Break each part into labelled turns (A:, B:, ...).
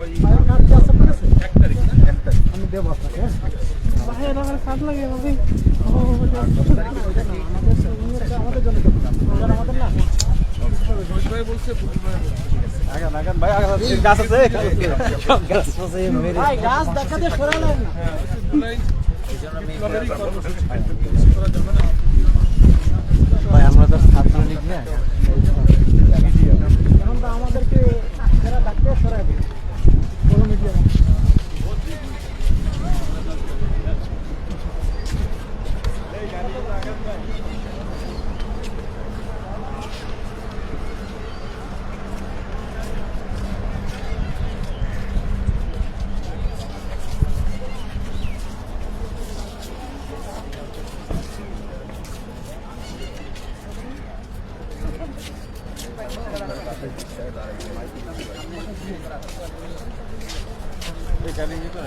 A: আমি দেবো আপনাকে? আমাদের জন্য আমাদের না গাছ দেখাতে সরালেন
B: ভাই, আমরা তো ছাত্রলীগ না Ini kali tuh.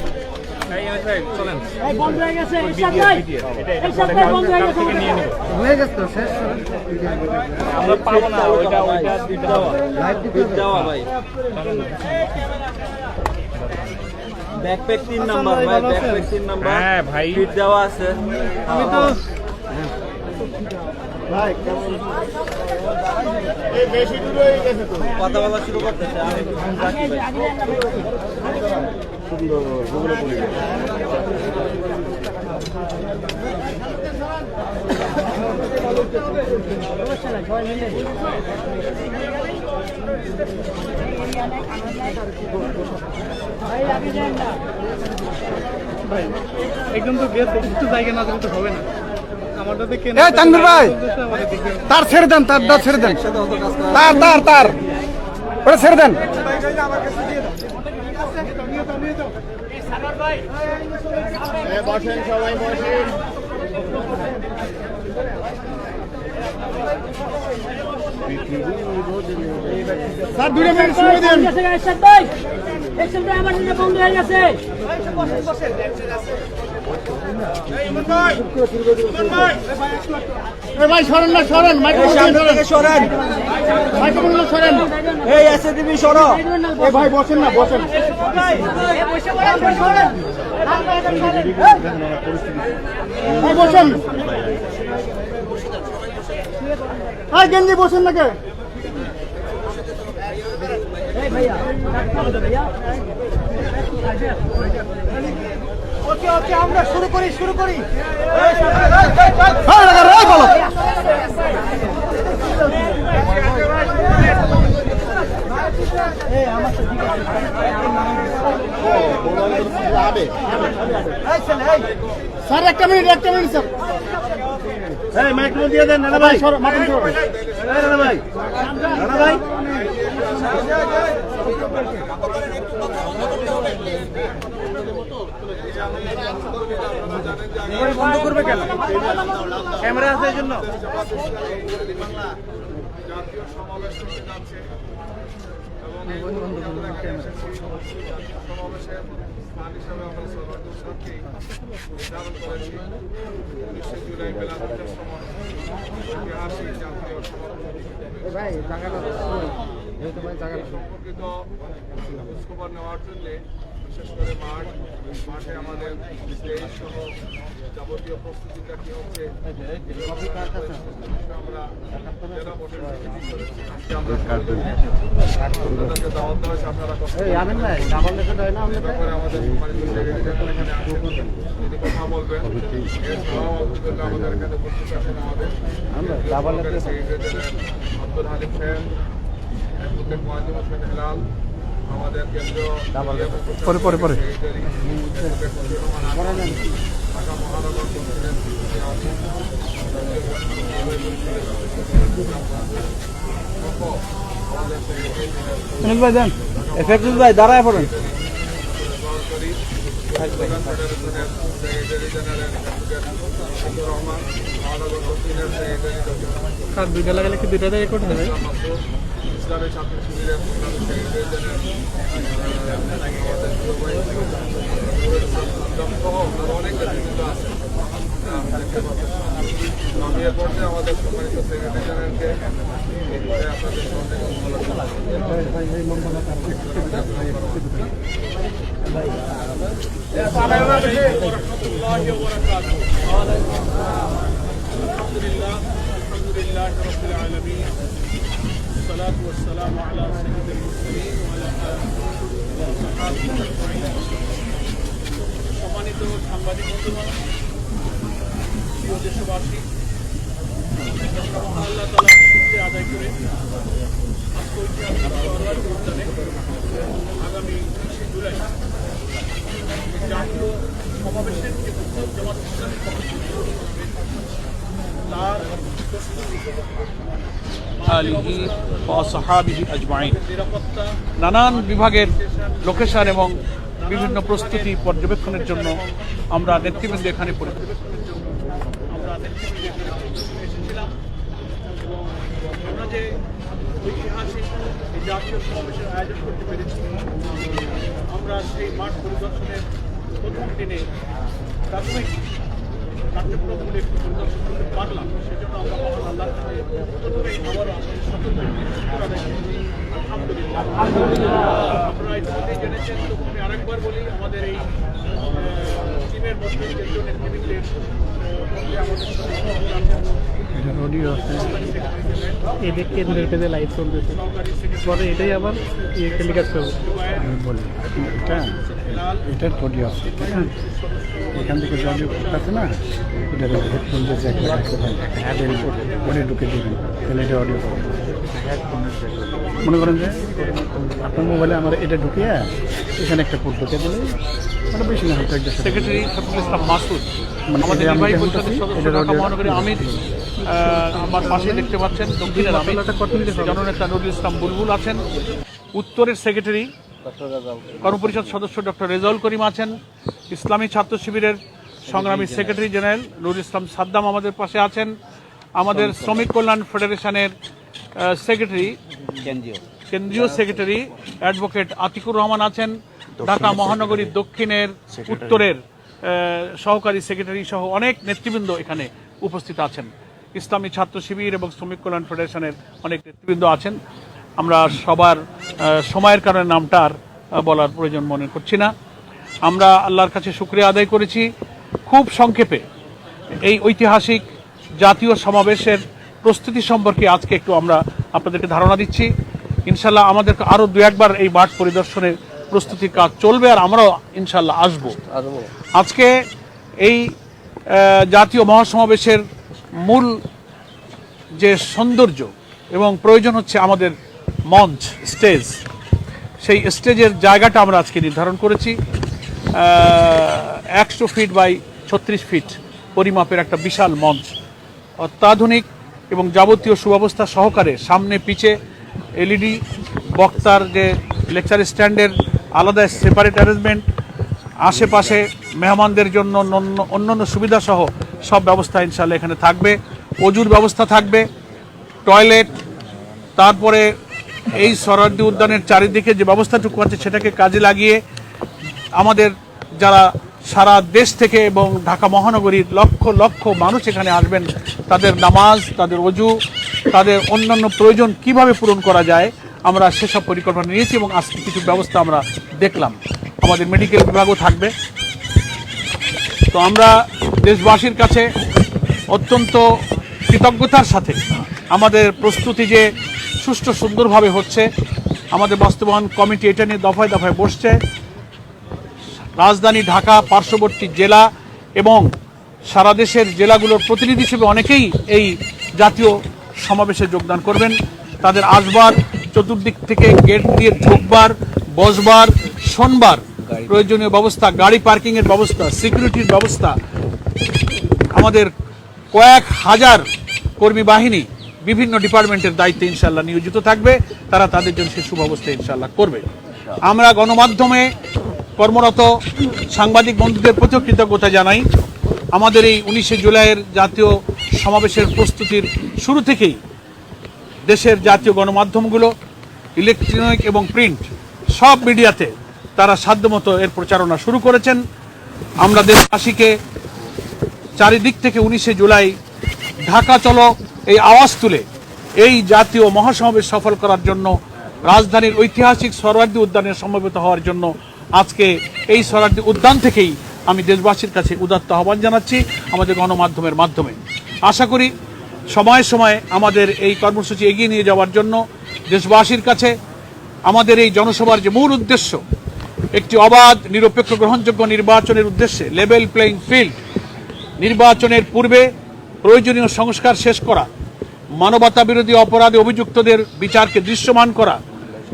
B: আমরা
C: পাবো না ওইটা ওইটা দিতে হবে।
B: লাইভ দিতে
C: দেওয়া ভাই। ব্যাকপ্যাক তিন নাম্বার ভাই ব্যাকপ্যাক তিন নাম্বার। হ্যাঁ ভাই। ফিট দেওয়া আছে। আমি তো কথা বলা শুরু করতেছে আমি রাখি ভাই।
D: একদম তো গেছে একটু জায়গা না দিলে তো হবে না
E: ভাই তার ছেড়ে দেন তার ছেড়ে দেন। তার তার তার। ওটা ছেড়ে দেন। স্যার দুটো মিনিট সময় দেন।
A: ভাই আমার জন্য বন্ধ হয়ে গেছে।
E: এ ভাই সরেন না সরেন মাইক্রোফোন সরেন
C: সরেন।
E: মাইক্রোফোন সরেন।
C: এই এসে দিবি সরো।
E: এ ভাই বসেন না বসেন। ভাই বসেন। হ্যাঁ গেঞ্জি বসেন না কে
A: ওকে ওকে আমরা শুরু করি শুরু করি।
E: হ্যাঁ লাগা রে বলো। স্যার একটা মিনিট একটা মিনিট স্যার।
D: এই মাইক্রো দিয়ে দেন নানা ভাই। নানা ভাই। নানা ভাই। বন্ধ করবে কেন? ক্যামেরা আছে এই জন্য?
F: জাতীয় সমাবেশ হতে যাচ্ছে এবং সমাবেশের স্থান হিসাবে আমরা সৌভাগ্য সাথে নির্ধারণ করেছি উনিশে জুলাই বেলা দুটার সময় ঐতিহাসিক জাতীয় সমাবেশ সম্পর্কিত খোঁজখবর নেওয়ার জন্য বিশেষ করে মাঠ মাঠে আমাদের স্টেজ সহ যাবতীয় প্রস্তুতিটা কি হচ্ছে আমরা জেলা আপনাদেরকে দাওয়াত দেওয়া হয়েছে আপনারা
B: আমাদের
F: সম্মানিত এখানে আসেন। যদি কথা বলবেন। এছাড়াও আলহামদুলিল্লাহ আমাদের এখানে উপস্থিত আছেন আমাদের সেক্রেটারি আব্দুল হালিম সাহেব অ্যাডভোকেট মহাজিম হোসেন হেলাল।
E: পরে পরে পরে।
D: ভাই দেন। এফেক্টুল ভাই দাঁড়ায় পড়েন। দুইটা লাগালে কি দুইটা দিয়ে করতে হবে?
F: ইসলাম মাসুদ ইসলামী ছাত্র শিবিরের প্রধান সেক্রেটারি জেনারেল আমাদের দুবাই থেকে সহ আরো অনেক নেতৃত্ব আছে আমরা দেখতে পাচ্ছি। আমি এ পর্যায়ে আমাদের সম্মানিত সেক্রেটারি জেনারেলকে এই বিষয়ে আপনাদের সঙ্গে
G: الحمد لله الحمد لله رب العالمين والصلاة والسلام على سيد المرسلين وعلى آله وصحبه أجمعين সম্মানিত সাংবাদিক বন্ধুগণ প্রিয় দেশবাসী মহান আল্লাহ তালা সূত্রে আদায় করে আজকে ঐতিহাসিক সরোয়ার উদ্যানে আগামী বিশে জুলাই জাতীয় সমাবেশের যে উদ্যোগ জামাত ইসলামী
D: নানান বিভাগের লোকেশন এবং বিভিন্ন প্রস্তুতি পর্যবেক্ষণের জন্য আমরা নেতৃবৃন্দ এখানে
G: আমরা সেই মাঠ পরিদর্শনের প্রথম দিনে প্রাথমিক কার্যক্রমগুলি একটু পরিদর্শন করতে পারলাম সেজন্য আমরা মহান আল্লাহর কাছে প্রথমেই আবারও আমাদের সকলকে শুকর আদায় করছি। আলহামদুলিল্লাহ আপনারা ইতিমধ্যেই জেনেছেন তো আমি আরেকবার বলি আমাদের এই টিমের মধ্যে কেন্দ্রীয় নেতৃবৃন্দের
D: এদের কেন্দ্রের পেজে লাইভ চলতেছে। পরে এটাই আবার টেলিকাস্ট করব
E: বলি এটা এটার আছে। হ্যাঁ এখান থেকে আছে না এটার হেডফোন ওটা ঢুকে দেবেন তাহলে এটা অডিও মনে করেন যে আপনার মোবাইলে আমার এটা ঢুকিয়ে এখানে একটা কোড ঢুকে দিলে ওটা বেশি না হয়তো একটা
D: সেক্রেটারি শফিকুল ইসলাম মাসুদ।
E: মানে
D: আমাদের
E: এটা আমি
D: নির্বাহী
E: কেমন
D: পরিষদের
E: আছি?
D: সদস্য
E: এটার
D: ঢাকা
E: audio-
D: মহানগরী আমির আমার পাশে দেখতে পাচ্ছেন দক্ষিণের আমির। জননেতা নজরুল ইসলাম বুলবুল আছেন। উত্তরের সেক্রেটারি কর্মপরিষদ সদস্য ডক্টর রেজাউল করিম আছেন। ইসলামী ছাত্র শিবিরের সংগ্রামী সেক্রেটারি জেনারেল নুর ইসলাম সাদ্দাম আমাদের পাশে আছেন। আমাদের শ্রমিক কল্যাণ ফেডারেশনের সেক্রেটারি কেন্দ্রীয়। সেক্রেটারি অ্যাডভোকেট আতিকুর রহমান আছেন। ঢাকা মহানগরী দক্ষিণের উত্তরের সহকারী সেক্রেটারি সহ অনেক নেতৃবৃন্দ এখানে উপস্থিত আছেন। ইসলামী ছাত্র শিবির এবং শ্রমিক কল্যাণ ফেডারেশনের অনেক নেতৃবৃন্দ আছেন। আমরা সবার সময়ের কারণে নামটা আর বলার প্রয়োজন মনে করছি না। আমরা আল্লাহর কাছে শুক্রিয়া আদায় করেছি। খুব সংক্ষেপে এই ঐতিহাসিক জাতীয় সমাবেশের প্রস্তুতি সম্পর্কে আজকে একটু আমরা আপনাদেরকে ধারণা দিচ্ছি। ইনশাল্লাহ আমাদের আরও দু একবার এই মাঠ পরিদর্শনের প্রস্তুতির কাজ চলবে আর আমরাও ইনশাল্লাহ আসব। আজকে এই জাতীয় মহাসমাবেশের মূল যে সৌন্দর্য এবং প্রয়োজন হচ্ছে আমাদের মঞ্চ, স্টেজ। সেই স্টেজের জায়গাটা আমরা আজকে নির্ধারণ করেছি। একশো ফিট বাই ছত্রিশ ফিট পরিমাপের একটা বিশাল মঞ্চ। অত্যাধুনিক এবং যাবতীয় সুব্যবস্থা সহকারে সামনে পিছে এলইডি বক্তার যে লেকচার স্ট্যান্ডের আলাদা সেপারেট অ্যারেঞ্জমেন্ট, আশেপাশে মেহমানদের জন্য অন্য- অন্যান্য সুবিধা সহ সব ব্যবস্থা ইনশাল্লাহ এখানে থাকবে। অজুর ব্যবস্থা থাকবে। টয়লেট, তারপরে এই সরার্দি উদ্যানের চারিদিকে যে ব্যবস্থাটুকু আছে সেটাকে কাজে লাগিয়ে আমাদের যারা সারা দেশ থেকে এবং ঢাকা মহানগরীর লক্ষ লক্ষ মানুষ এখানে আসবেন, তাদের নামাজ, তাদের অজু, তাদের অন্যান্য প্রয়োজন কীভাবে পূরণ করা যায়, আমরা সেসব পরিকল্পনা নিয়েছি এবং আজকে কিছু ব্যবস্থা আমরা দেখলাম। আমাদের মেডিকেল বিভাগও থাকবে। তো আমরা দেশবাসীর কাছে অত্যন্ত কৃতজ্ঞতার সাথে আমাদের প্রস্তুতি যে সুষ্ঠু সুন্দরভাবে হচ্ছে। আমাদের বাস্তবায়ন কমিটি এটা নিয়ে দফায় দফায় বসছে। রাজধানী ঢাকা, পার্শ্ববর্তী জেলা এবং সারা দেশের জেলাগুলোর প্রতিনিধি হিসেবে অনেকেই এই জাতীয় সমাবেশে যোগদান করবেন। তাদের আসবার, চতুর্দিক থেকে গেট দিয়ে ঢুকবার, বসবার, শোনবার প্রয়োজনীয় ব্যবস্থা, গাড়ি পার্কিংয়ের ব্যবস্থা, সিকিউরিটির ব্যবস্থা। আমাদের কয়েক হাজার কর্মী বাহিনী বিভিন্ন ডিপার্টমেন্টের দায়িত্বে ইনশাল্লাহ নিয়োজিত থাকবে। তারা তাদের জন্য সে সুব্যবস্থা ইনশাল্লাহ করবে। আমরা গণমাধ্যমে কর্মরত সাংবাদিক বন্ধুদের প্রতিও কৃতজ্ঞতা জানাই। আমাদের এই উনিশে জুলাইয়ের জাতীয় সমাবেশের প্রস্তুতির শুরু থেকেই দেশের জাতীয় গণমাধ্যমগুলো, ইলেকট্রনিক এবং প্রিন্ট সব মিডিয়াতে তারা সাধ্যমতো এর প্রচারণা শুরু করেছেন। আমরা দেশবাসীকে চারিদিক থেকে উনিশে জুলাই ঢাকা চলো এই আওয়াজ তুলে এই জাতীয় মহাসমাবেশ সফল করার জন্য, রাজধানীর ঐতিহাসিক সরওয়ার্দী উদ্যানে সমবেত হওয়ার জন্য আজকে এই সরওয়ার্দী উদ্যান থেকেই আমি দেশবাসীর কাছে উদাত্ত আহ্বান জানাচ্ছি আমাদের গণমাধ্যমের মাধ্যমে। আশা করি সময়ে সময়ে আমাদের এই কর্মসূচি এগিয়ে নিয়ে যাওয়ার জন্য দেশবাসীর কাছে আমাদের এই জনসভার যে মূল উদ্দেশ্য, একটি অবাধ, নিরপেক্ষ, গ্রহণযোগ্য নির্বাচনের উদ্দেশ্যে লেভেল প্লেইং ফিল্ড নির্বাচনের পূর্বে প্রয়োজনীয় সংস্কার শেষ করা, মানবতা বিরোধী অপরাধে অভিযুক্তদের বিচারকে দৃশ্যমান করা,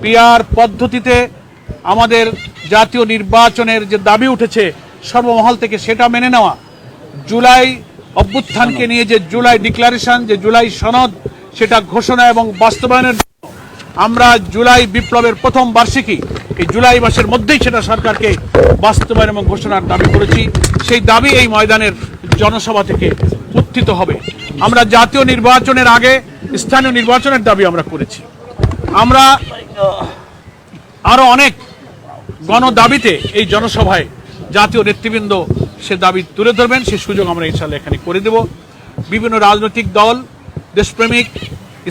D: পিআর পদ্ধতিতে আমাদের জাতীয় নির্বাচনের যে দাবি উঠেছে সর্বমহল থেকে সেটা মেনে নেওয়া, জুলাই অভ্যুত্থানকে নিয়ে যে জুলাই ডিক্লারেশন, যে জুলাই সনদ, সেটা ঘোষণা এবং বাস্তবায়নের জন্য আমরা জুলাই বিপ্লবের প্রথম বার্ষিকী, এই জুলাই মাসের মধ্যেই সেটা সরকারকে বাস্তবায়ন এবং ঘোষণার দাবি করেছি। সেই দাবি এই ময়দানের জনসভা থেকে উত্থিত হবে। আমরা জাতীয় নির্বাচনের আগে স্থানীয় নির্বাচনের দাবি আমরা করেছি। আমরা আরও অনেক গণ দাবিতে এই জনসভায় জাতীয় নেতৃবৃন্দ সে দাবি তুলে ধরবেন। সে সুযোগ আমরা ইনশাল্লাহ এখানে করে দেব। বিভিন্ন রাজনৈতিক দল, দেশপ্রেমিক,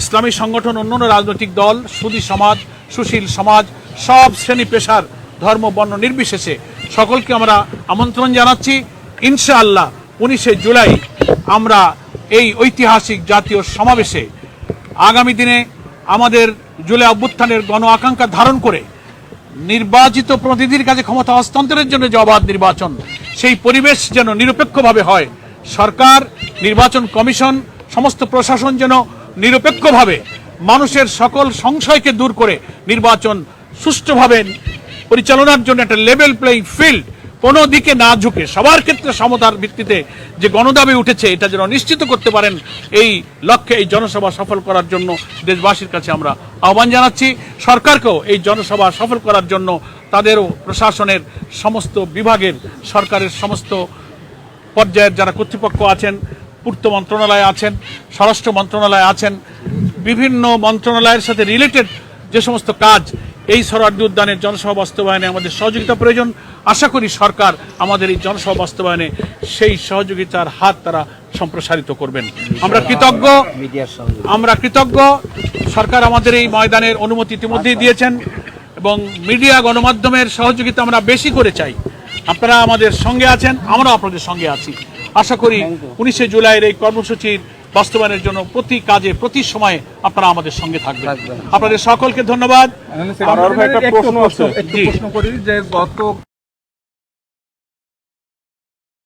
D: ইসলামী সংগঠন, অন্যান্য রাজনৈতিক দল, সুদী সমাজ, সুশীল সমাজ, সব শ্রেণি পেশার ধর্ম, বর্ণ নির্বিশেষে সকলকে আমরা আমন্ত্রণ জানাচ্ছি। ইনশাআল্লাহ উনিশে জুলাই আমরা এই ঐতিহাসিক জাতীয় সমাবেশে আগামী দিনে আমাদের জুলাই অভ্যুত্থানের গণ আকাঙ্ক্ষা ধারণ করে নির্বাচিত প্রতিনিধির কাছে ক্ষমতা হস্তান্তরের জন্য যে অবাধ নির্বাচন, সেই পরিবেশ যেন নিরপেক্ষভাবে হয়। সরকার, নির্বাচন কমিশন, সমস্ত প্রশাসন যেন নিরপেক্ষভাবে মানুষের সকল সংশয়কে দূর করে নির্বাচন সুষ্ঠুভাবে পরিচালনার জন্য একটা লেভেল প্লেইং ফিল্ড কোনো দিকে না ঝুঁকে সবার ক্ষেত্রে সমতার ভিত্তিতে যে গণদাবি উঠেছে, এটা যেন নিশ্চিত করতে পারেন এই লক্ষ্যে এই জনসভা সফল করার জন্য দেশবাসীর কাছে আমরা আহ্বান জানাচ্ছি। সরকারকেও এই জনসভা সফল করার জন্য তাদেরও প্রশাসনের সমস্ত বিভাগের সরকারের সমস্ত পর্যায়ের যারা কর্তৃপক্ষ আছেন, পূর্ত মন্ত্রণালয়ে আছেন, স্বরাষ্ট্র মন্ত্রণালয়ে আছেন, বিভিন্ন মন্ত্রণালয়ের সাথে রিলেটেড যে সমস্ত কাজ এই সরার্দি উদ্যানের জনসভা বাস্তবায়নে আমাদের সহযোগিতা প্রয়োজন। আশা করি সরকার আমাদের এই জনসভা বাস্তবায়নে সেই সহযোগিতার হাত তারা সম্প্রসারিত করবেন। আমরা কৃতজ্ঞ। আমরা কৃতজ্ঞ। সরকার আমাদের এই ময়দানের অনুমতি ইতিমধ্যেই দিয়েছেন এবং মিডিয়া গণমাধ্যমের সহযোগিতা আমরা বেশি করে চাই। আপনারা আমাদের সঙ্গে আছেন, আমরাও আপনাদের সঙ্গে আছি। আশা করি উনিশে জুলাইয়ের এই কর্মসূচির বাস্তবায়নের জন্য প্রতি কাজে প্রতি সময়ে আপনারা আমাদের সঙ্গে থাকবেন। আপনাদের সকলকে ধন্যবাদ।
E: একটা প্রশ্ন একটু প্রশ্ন করি যে গত